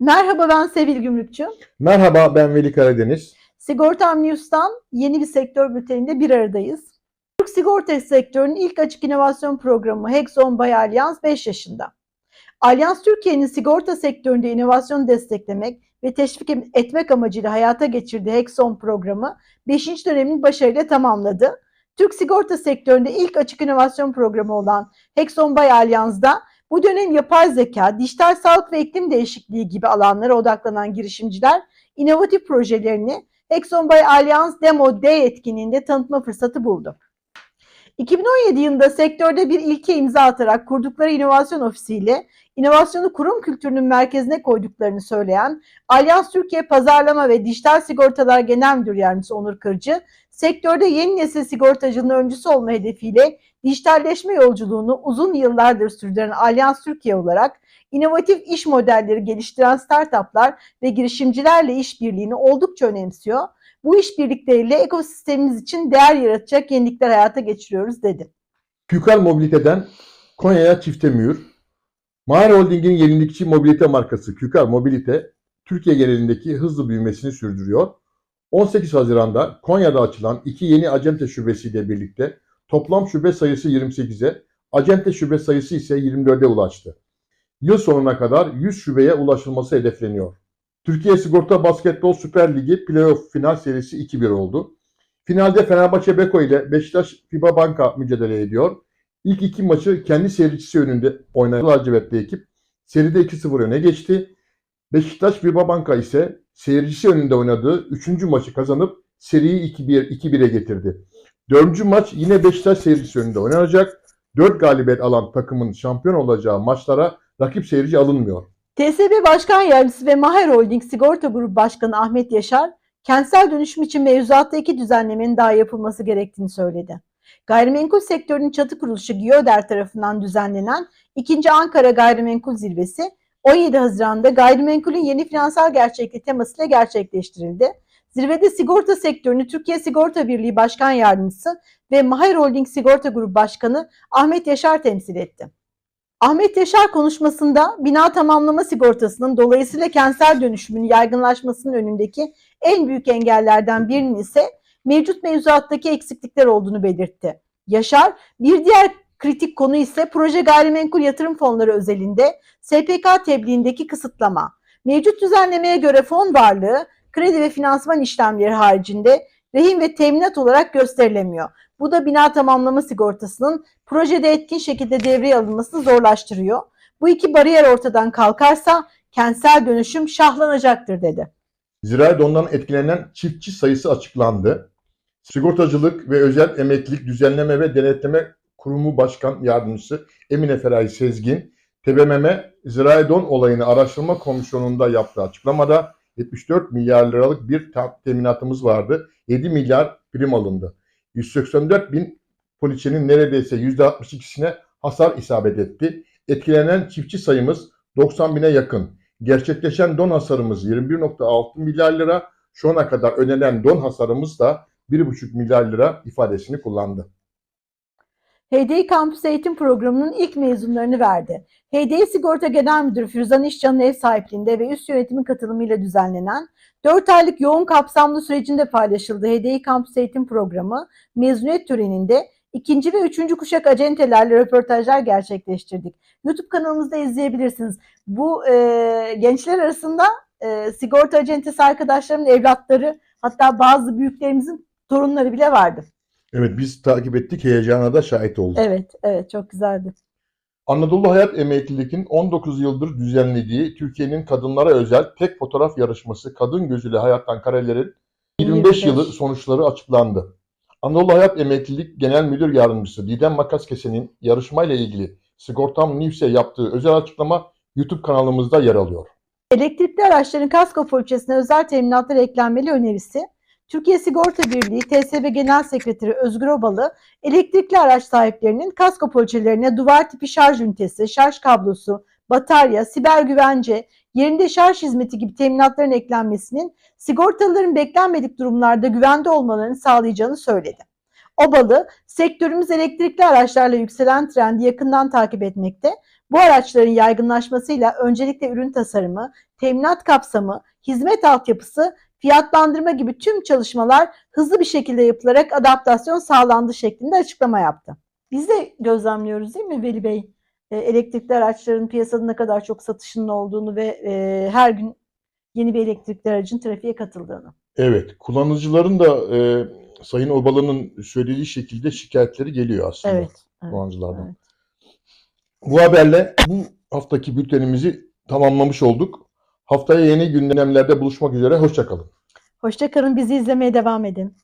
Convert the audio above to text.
Merhaba ben Sevil Gümrükçü. Merhaba ben Veli Karadeniz. Sigortam News'tan yeni bir sektör bülteninde bir aradayız. Türk sigorta sektörünün ilk açık inovasyon programı Hexon by Allianz 5 yaşında. Allianz Türkiye'nin sigorta sektöründe inovasyonu desteklemek ve teşvik etmek amacıyla hayata geçirdiği Hexon programı 5. dönemini başarıyla tamamladı. Türk sigorta sektöründe ilk açık inovasyon programı olan Hexon by Allianz'da bu dönem yapay zeka, dijital sağlık ve iklim değişikliği gibi alanlara odaklanan girişimciler inovatif projelerini Hexon by Allianz Demo Day etkinliğinde tanıtma fırsatı buldu. 2017 yılında sektörde bir ilke imza atarak kurdukları inovasyon ofisiyle inovasyonu kurum kültürünün merkezine koyduklarını söyleyen Alyans Türkiye Pazarlama ve Dijital Sigortalar Genel Müdür Yardımcısı Onur Kırcı, sektörde yeni nesil sigortacının öncüsü olma hedefiyle dijitalleşme yolculuğunu uzun yıllardır sürdüren Alyans Türkiye olarak inovatif iş modelleri geliştiren startuplar ve girişimcilerle işbirliğini oldukça önemsiyor. Bu işbirlikleriyle ekosistemimiz için değer yaratacak yenilikler hayata geçiriyoruz dedi. Kükal Mobilite'den Konya'ya çifte mühür. Mahir Holding'in yenilikçi mobilite markası Kükal Mobilite, Türkiye genelindeki hızlı büyümesini sürdürüyor. 18 Haziran'da Konya'da açılan iki yeni acente şubesiyle birlikte toplam şube sayısı 28'e, acente şube sayısı ise 24'e ulaştı. Yıl sonuna kadar 100 şubeye ulaşılması hedefleniyor. Türkiye Sigorta Basketbol Süper Ligi playoff final serisi 2-1 oldu. Finalde Fenerbahçe Beko ile Beşiktaş FIBA Banka mücadele ediyor. İlk iki maçı kendi seyircisi önünde oynayan lacivertli ekip seride 2-0 öne geçti. Beşiktaş FIBA Banka ise seyircisi önünde oynadığı 3. maçı kazanıp seriyi 2-1 2-1'e getirdi. Dördüncü maç yine Beşiktaş seyircisi önünde oynanacak. 4 galibiyet alan takımın şampiyon olacağı maçlara rakip seyirci alınmıyor. TSB Başkan Yardımcısı ve Maher Holding Sigorta Grubu Başkanı Ahmet Yaşar, kentsel dönüşüm için mevzuatta iki düzenlemenin daha yapılması gerektiğini söyledi. Gayrimenkul sektörünün çatı kuruluşu GİODER tarafından düzenlenen 2. Ankara Gayrimenkul Zirvesi 17 Haziran'da gayrimenkulün yeni finansal gerçekliği temasıyla gerçekleştirildi. Zirvede sigorta sektörünü Türkiye Sigorta Birliği Başkan Yardımcısı ve Maher Holding Sigorta Grubu Başkanı Ahmet Yaşar temsil etti. Ahmet Yaşar konuşmasında bina tamamlama sigortasının dolayısıyla kentsel dönüşümün yaygınlaşmasının önündeki en büyük engellerden birinin ise mevcut mevzuattaki eksiklikler olduğunu belirtti. Yaşar, bir diğer kritik konu ise proje gayrimenkul yatırım fonları özelinde SPK tebliğindeki kısıtlama. Mevcut düzenlemeye göre fon varlığı kredi ve finansman işlemleri haricinde rehin ve teminat olarak gösterilemiyor. Bu da bina tamamlama sigortasının projede etkin şekilde devreye alınmasını zorlaştırıyor. Bu iki bariyer ortadan kalkarsa kentsel dönüşüm şahlanacaktır dedi. Zirai dondan etkilenen çiftçi sayısı açıklandı. Sigortacılık ve Özel Emeklilik Düzenleme ve Denetleme Kurumu Başkan Yardımcısı Emine Feraye Sezgin, TBMM Zirai Don olayını araştırma komisyonunda yaptığı açıklamada 74 milyar liralık bir teminatımız vardı. 7 milyar prim alındı. 184 bin poliçenin neredeyse %62'sine hasar isabet etti. Etkilenen çiftçi sayımız 90 bine yakın. Gerçekleşen don hasarımız 21.6 milyar lira. Şu ana kadar önerilen don hasarımız da 1,5 milyar lira ifadesini kullandı. HDI Kampüs Eğitim Programı'nın ilk mezunlarını verdi. HDI Sigorta Genel Müdürü Firuzan İşcan'ın ev sahipliğinde ve üst yönetimin katılımıyla düzenlenen 4 aylık yoğun kapsamlı sürecinde paylaşıldığı HDI Kampüs Eğitim Programı mezuniyet töreninde ikinci ve üçüncü kuşak acentelerle röportajlar gerçekleştirdik. YouTube kanalımızda izleyebilirsiniz. Bu e, gençler arasında e, sigorta acentesi arkadaşlarımın evlatları hatta bazı büyüklerimizin torunları bile vardı. Evet biz takip ettik, heyecana da şahit olduk. Evet, evet çok güzeldi. Anadolu Hayat Emeklilik'in 19 yıldır düzenlediği Türkiye'nin kadınlara özel tek fotoğraf yarışması Kadın Gözüyle Hayattan Karelerin 25 yılı sonuçları açıklandı. Anadolu Hayat Emeklilik Genel Müdür Yardımcısı Didem Makaskese'nin yarışmayla ilgili Sigortam News'e yaptığı özel açıklama YouTube kanalımızda yer alıyor. Elektrikli araçların kasko poliçesine özel teminatlar eklenmeli önerisi, Türkiye Sigorta Birliği TSB Genel Sekreteri Özgür Obalı, elektrikli araç sahiplerinin kasko poliçelerine duvar tipi şarj ünitesi, şarj kablosu, batarya, siber güvence, yerinde şarj hizmeti gibi teminatların eklenmesinin sigortalıların beklenmedik durumlarda güvende olmalarını sağlayacağını söyledi. Obalı, sektörümüz elektrikli araçlarla yükselen trendi yakından takip etmekte. Bu araçların yaygınlaşmasıyla öncelikle ürün tasarımı, teminat kapsamı, hizmet altyapısı, fiyatlandırma gibi tüm çalışmalar hızlı bir şekilde yapılarak adaptasyon sağlandı şeklinde açıklama yaptı. Biz de gözlemliyoruz değil mi Veli Bey? E, Elektrikli araçların piyasada ne kadar çok satışının olduğunu ve e, her gün yeni bir elektrikli aracın trafiğe katıldığını. Evet, kullanıcıların da e, Sayın Obalı'nın söylediği şekilde şikayetleri geliyor aslında Evet. evet, kullanıcılardan. evet. Bu haberle bu haftaki bültenimizi tamamlamış olduk. Haftaya yeni gündemlerde buluşmak üzere. Hoşçakalın. Hoşça kalın, bizi izlemeye devam edin.